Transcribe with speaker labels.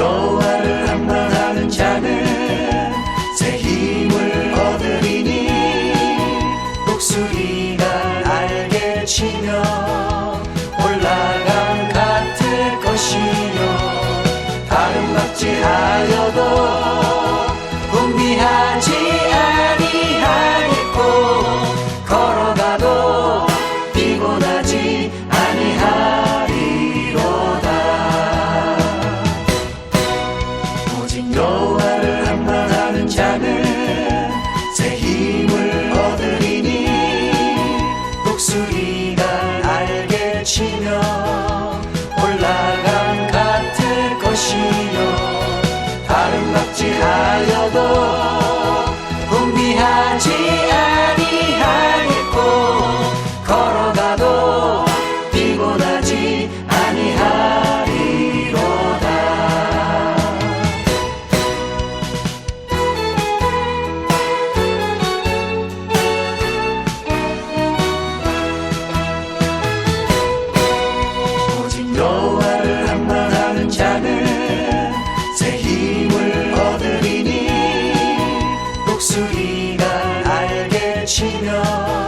Speaker 1: 노아를 한방하는 자는 새 힘을 얻으리니 독수리가 날개 치며 올라감 같을 것이요. 다른 박지하여도 that 奇妙。